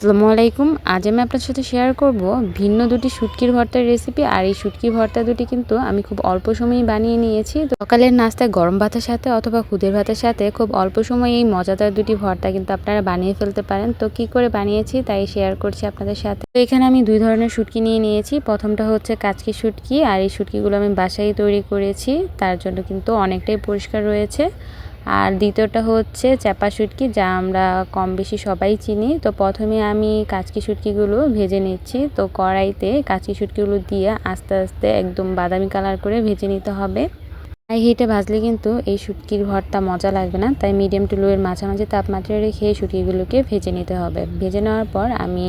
আসসালামু আলাইকুম। আজ আমি আপনার সাথে শেয়ার করব ভিন্ন দুটি শুটকির ভর্তার রেসিপি আর এই শুটকির ভর্তা দুটি কিন্তু আমি খুব অল্প সময়েই বানিয়ে নিয়েছি। সকালের নাস্তায় গরম ভাতের সাথে অথবা খুদের ভাতের সাথে খুব অল্প সময়ে এই মজাদার দুটি ভর্তা কিন্তু আপনারা বানিয়ে ফেলতে পারেন। তো কি করে বানিয়েছি তাই শেয়ার করছি আপনাদের সাথে। তো এখানে আমি দুই ধরনের শুটকি নিয়ে নিয়েছি। প্রথমটা হচ্ছে কাচকি শুটকি আর এই শুটকিগুলো আমি বাসায় তৈরি করেছি। তার জন্য কিন্তু অনেকটাই পরিষ্কার রয়েছে। আর দ্বিতীয়টা হচ্ছে চ্যাপা শুটকি, যা আমরা কম বেশি সবাই চিনি। তো প্রথমে আমি কাচকি শুটকিগুলো ভেজে নিচ্ছি। তো কড়াইতে কাচকি শুটকিগুলো দিয়ে আস্তে আস্তে একদম বাদামি কালার করে ভেজে নিতে হবে। হাই হিটে ভাজলে কিন্তু এই শুটকির ভরটা মজা লাগবে না। তাই মিডিয়াম টু লোয়ের মাঝামাঝি তাপমাত্রায় রেখে শুটকিগুলোকে ভেজে নিতে হবে। ভেজে নেওয়ার পর আমি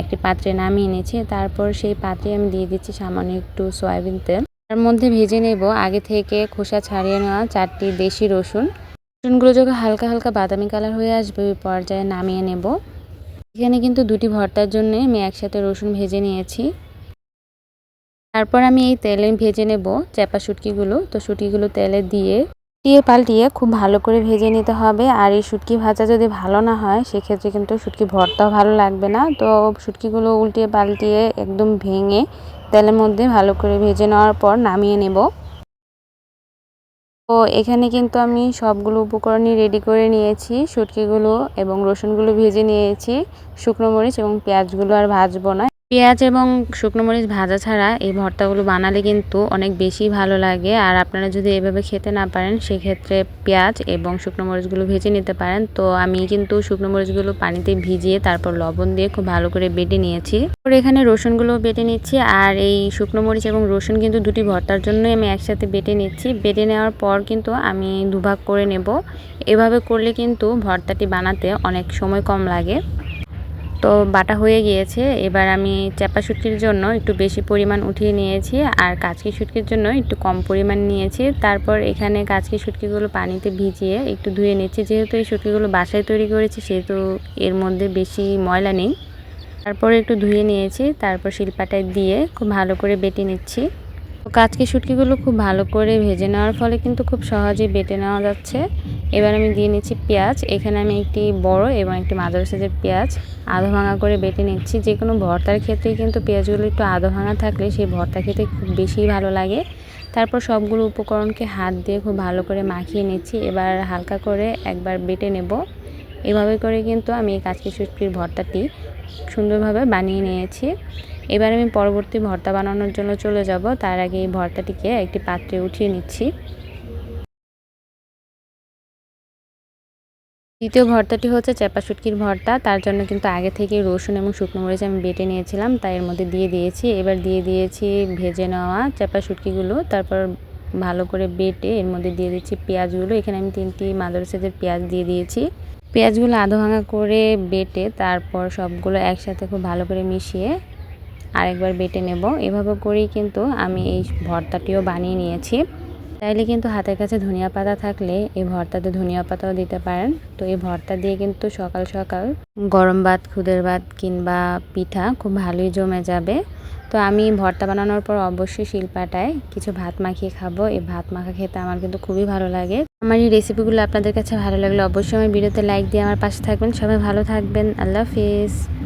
একটি পাত্রে নামিয়ে নিয়েছি তারপর সেই পাত্রে আমি দিয়ে দিচ্ছি সামান্য একটু সয়াবিন তেল। তার মধ্যে ভেজে নেব আগে থেকে খোসা ছাড়িয়ে নেওয়া চারটি দেশি রসুন। রসুনগুলো যখন হালকা হালকা বাদামি কালার হয়ে আসবে, ওই পর্যায়ে নামিয়ে নেব। এখানে কিন্তু দুটি ভর্তার জন্য আমি একসাথে রসুন ভেজে নিয়েছি। তারপর আমি এই তেলে ভেজে নেব চ্যাপা শুটকিগুলো। তো শুটকিগুলো তেলে দিয়ে দিয়ে পাল্টিয়ে খুব ভালো করে ভেজে নিতে হবে। আর এই শুটকি ভাজা যদি ভালো না হয়, সেক্ষেত্রে কিন্তু শুটকি ভর্তাও ভালো লাগবে না। তো শুটকিগুলো উল্টিয়ে পাল্টিয়ে একদম ভেঙে তেলের মধ্যে ভালো করে ভেজে নেওয়ার পর নামিয়ে নেব। তো এখানে কিন্তু আমি সবগুলো উপকরণই রেডি করে নিয়েছি। শুটকিগুলো এবং রসুনগুলো ভেজে নিয়েছি। শুকনো মরিচ এবং পেঁয়াজগুলো আর ভাজবো না। পেঁয়াজ এবং শুকনো মরিচ ভাজা ছাড়া এই ভর্তাগুলো বানালে কিন্তু অনেক বেশি ভালো লাগে। আর আপনারা যদি এভাবে খেতে না পারেন, সেক্ষেত্রে পেঁয়াজ এবং শুকনো মরিচগুলো ভেজে নিতে পারেন। তো আমি কিন্তু শুকনো মরিচগুলো পানিতে ভিজিয়ে তারপর লবণ দিয়ে খুব ভালো করে বেটে নিয়েছি। তারপর এখানে রসুনগুলো বেটে নিচ্ছি। আর এই শুকনো মরিচ এবং রসুন কিন্তু দুটি ভর্তার জন্যই আমি একসাথে বেটে নিচ্ছি। বেটে নেওয়ার পর কিন্তু আমি দুভাগ করে নেব। এভাবে করলে কিন্তু ভর্তাটি বানাতে অনেক সময় কম লাগে। তো বাটা হয়ে গিয়েছে। এবার আমি চাপা শুটকির জন্য একটু বেশি পরিমাণ উঠিয়ে নিয়েছি আর কাচকি শুটকির জন্য একটু কম পরিমাণ নিয়েছি। তারপর এখানে কাচকি শুটকিগুলো পানিতে ভিজিয়ে একটু ধুয়ে নিচ্ছি। যেহেতু এই শুটকিগুলো বাসায় তৈরি করেছি, সেহেতু এর মধ্যে বেশি ময়লা নেই। তারপর একটু ধুয়ে নিয়েছি, তারপর শিলপাটায় দিয়ে খুব ভালো করে বেটে নিচ্ছি। কাচকি শুটকিগুলো খুব ভালো করে ভেজে নেওয়ার ফলে কিন্তু খুব সহজেই বেটে নেওয়া যাচ্ছে। এবার আমি দিয়ে নিচ্ছি পেঁয়াজ। এখানে আমি একটি বড় এবং একটি মাঝারি সাইজের পেঁয়াজ আধো ভাঙা করে বেটে নিচ্ছি। যে কোনো ভর্তার ক্ষেত্রে কিন্তু পেঁয়াজগুলো একটু আধো ভাঙা থাকলে সেই ভর্তা খেতে খুব বেশি ভালো লাগে। তারপর সবগুলো উপকরণকে হাত দিয়ে খুব ভালো করে মাখিয়ে নিচ্ছি। এবার হালকা করে একবার বেটে নেব। এভাবে করে কিন্তু আমি এই কাচকি শুটকির ভর্তাটি সুন্দরভাবে বানিয়ে নিয়েছি। এবার আমি পরবর্তী ভর্তা বানানোর জন্য চলে যাব। তার আগে এই ভর্তাটিকে একটি পাত্রে উঠিয়ে নিচ্ছি। দ্বিতীয় ভর্তাটি হচ্ছে চেপা শুটকির ভর্তা। তার জন্য কিন্তু আগে থেকে রসুন এবং শুকনো মরিচ আমি বেটে নিয়েছিলাম, তাই এর মধ্যে দিয়ে দিয়েছি। এবার দিয়ে দিয়েছি ভেজে নেওয়া চেপা শুটকিগুলো। তারপর ভালো করে বেটে এর মধ্যে দিয়ে দিচ্ছি পেঁয়াজগুলো। এখানে আমি তিনটি মাদার সাইজের পেঁয়াজ দিয়ে দিয়েছি। পেঁয়াজগুলো আধো ভাঙা করে বেটে তারপর সবগুলো একসাথে খুব ভালো করে মিশিয়ে আরেকবার বেটে নেব। এভাবে করেই কিন্তু আমি এই ভর্তাটিও বানিয়ে নিয়েছি। চাইলে কিন্তু হাতের কাছে ধনিয়া পাতা থাকলে এই ভর্তাতে ধনিয়া পাতাও দিতে পারেন। তো এই ভর্তা দিয়ে কিন্তু সকাল সকাল গরম ভাত, খুদের ভাত কিংবা পিঠা খুব ভালোই জমে যাবে। তো আমি ভর্তা বানানোর পর অবশ্যই শিল্পাটায় কিছু ভাত মাখিয়ে খাব। এই ভাত মাখা খেতে আমার কিন্তু খুবই ভালো লাগে। আমার এই রেসিপিগুলো আপনাদের কাছে ভালো লাগলে অবশ্যই আমার ভিডিওতে লাইক দিয়ে আমার পাশে থাকবেন। সবাই ভালো থাকবেন। আল্লাহ হাফিজ।